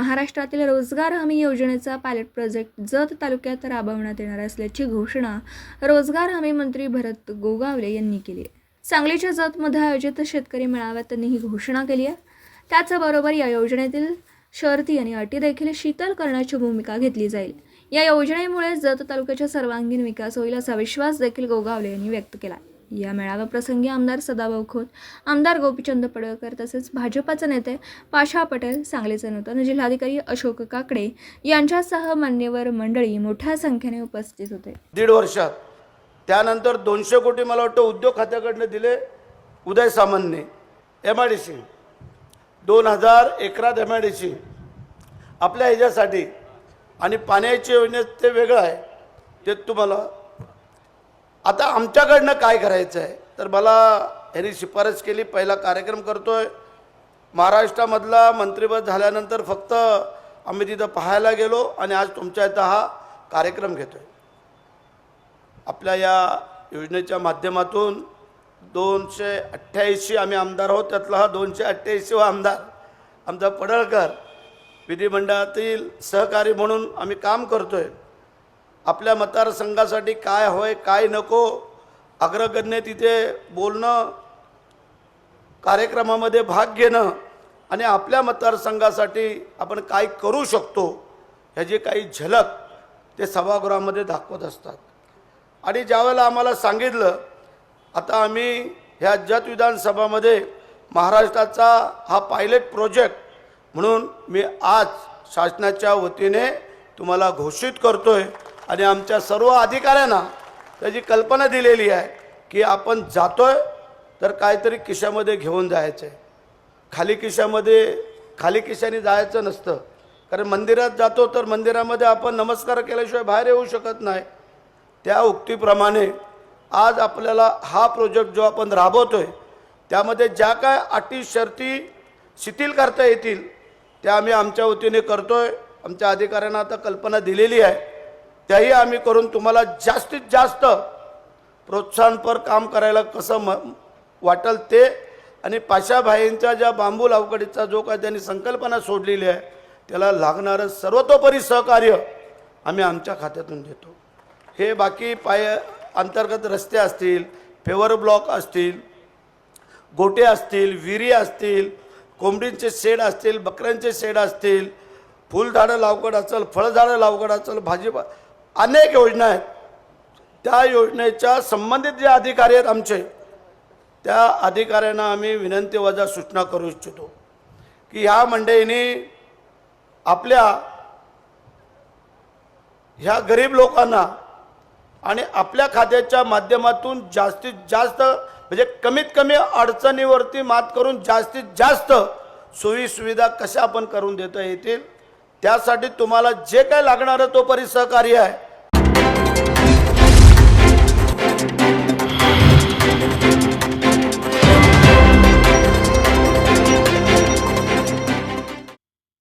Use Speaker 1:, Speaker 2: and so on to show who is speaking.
Speaker 1: महाराष्ट्रातील रोजगार हमी योजनेचा पायलट प्रोजेक्ट जत तालुक्यात राबवण्यात येणार असल्याची घोषणा रोजगार हमी मंत्री भरत गोगावले यांनी केली आहे. सांगलीच्या जतमध्ये आयोजित शेतकरी मेळाव्यात त्यांनी ही घोषणा केली आहे. त्याचबरोबर या योजनेतील शर्ती आणि अटी देखील शीतल करण्याची भूमिका घेतली जाईल. या योजनेमुळे जत तालुक्याचा सर्वांगीण विकास होईल असा विश्वास देखील गोगावले यांनी व्यक्त केला आहे. या मेळाव्याप्रसंगी आमदार सदाभाऊ खोत आमदार गोपीचंद पडळकर तसेच भाजपाचे नेते पाशा पटेल सांगलीचे नूतन जिल्हाधिकारी अशोक काकडे यांच्यासह मान्यवर मंडळी मोठ्या संख्येने उपस्थित होते.
Speaker 2: दीड वर्षात. त्यानंतर दोनशे कोटी मला वाटतं उद्योग खात्याकडनं दिले उदय सामंतने. एम आय डी सी दोन हजार एकरात एम आय डी सी आपल्या ह्याच्यासाठी आणि पाण्याची योजनेत ते वेगळं आहे. ते तुम्हाला आता आमच्याकडनं काय करायचं आहे तर मला ह्यांनी शिफारस केली पहिला कार्यक्रम करतो आहे महाराष्ट्रामधला मंत्रिपद झाल्यानंतर फक्त आम्ही तिथं पाहायला गेलो आणि आज तुमच्या इथं हा कार्यक्रम घेतो आहे आपल्या या योजनेच्या माध्यमातून दोनशे अठ्ठ्याऐंशी आम्ही आमदार आहोत. त्यातला हा दोनशे अठ्ठ्याऐंशी व आमदार आमचा पडळकर विधिमंडळातील सहकारी म्हणून आम्ही काम करतो आहे आपल्या मतदारसंघासाठी काय होय काय नको अग्रगण्य तिथे बोलणं कार्यक्रमामध्ये भाग घेणं आणि आपल्या मतदारसंघासाठी आपण काय करू शकतो ह्याची काही झलक ते सभागृहामध्ये दाखवत असतात. आणि ज्यावेळेला आम्हाला सांगितलं आता आम्ही ह्या जत विधानसभामध्ये महाराष्ट्राचा हा पायलट प्रोजेक्ट म्हणून मी आज शासनाच्या वतीने तुम्हाला घोषित करतो आहे आणि आमच्या सर्व अधिकाऱ्यांना त्याची कल्पना दिलेली आहे की आपण जातोय तर काहीतरी किशामध्ये घेऊन जायचं आहे खाली किशामध्ये खाली किशाने जायचं नसतं. कारण मंदिरात जातो तर मंदिरामध्ये आपण नमस्कार केल्याशिवाय बाहेर येऊ शकत नाही. त्या उक्तीप्रमाणे आज आपल्याला हा प्रोजेक्ट जो आपण राबवतोय त्यामध्ये ज्या काय अटी शर्ती शिथिल करता येतील त्या आम्ही आमच्या वतीने करतोय. आमच्या अधिकाऱ्यांना आता कल्पना दिलेली आहे. त्याही आम्ही करून तुम्हाला जास्तीत जास्त प्रोत्साहनपर काम करायला कसं म वाटेल ते आणि पाशाभाईंच्या ज्या बांबू लावकडीचा जो काय त्यांनी संकल्पना सोडलेली आहे त्याला लागणारं सर्वतोपरी सहकार्य आम्ही आमच्या खात्यातून देतो. हे बाकी पाय अंतर्गत रस्ते असतील फेवर ब्लॉक असतील गोटे असतील विहिरी असतील कोंबडींचे शेड असतील बकऱ्यांचे शेड असतील फुलझाडं लावगड असेल फळझाडं लावगड असेल भाजीपा अनेक योजना आहेत. त्या योजनेच्या संबंधित जे अधिकारी आहेत आमचे त्या अधिकाऱ्यांना आम्ही विनंती वजा सूचना करू इच्छितो की ह्या मंडळींनी आपल्या ह्या गरीब लोकांना आणि आपल्या खात्याच्या माध्यमातून जास्तीत जास्त म्हणजे कमीत कमी अडचणीवरती मात करून जास्तीत जास्त सोयीसुविधा कशा आपण करून देता येतील त्यासाठी तुम्हाला जे काय लागणारं तो परिसहकार्य आहे.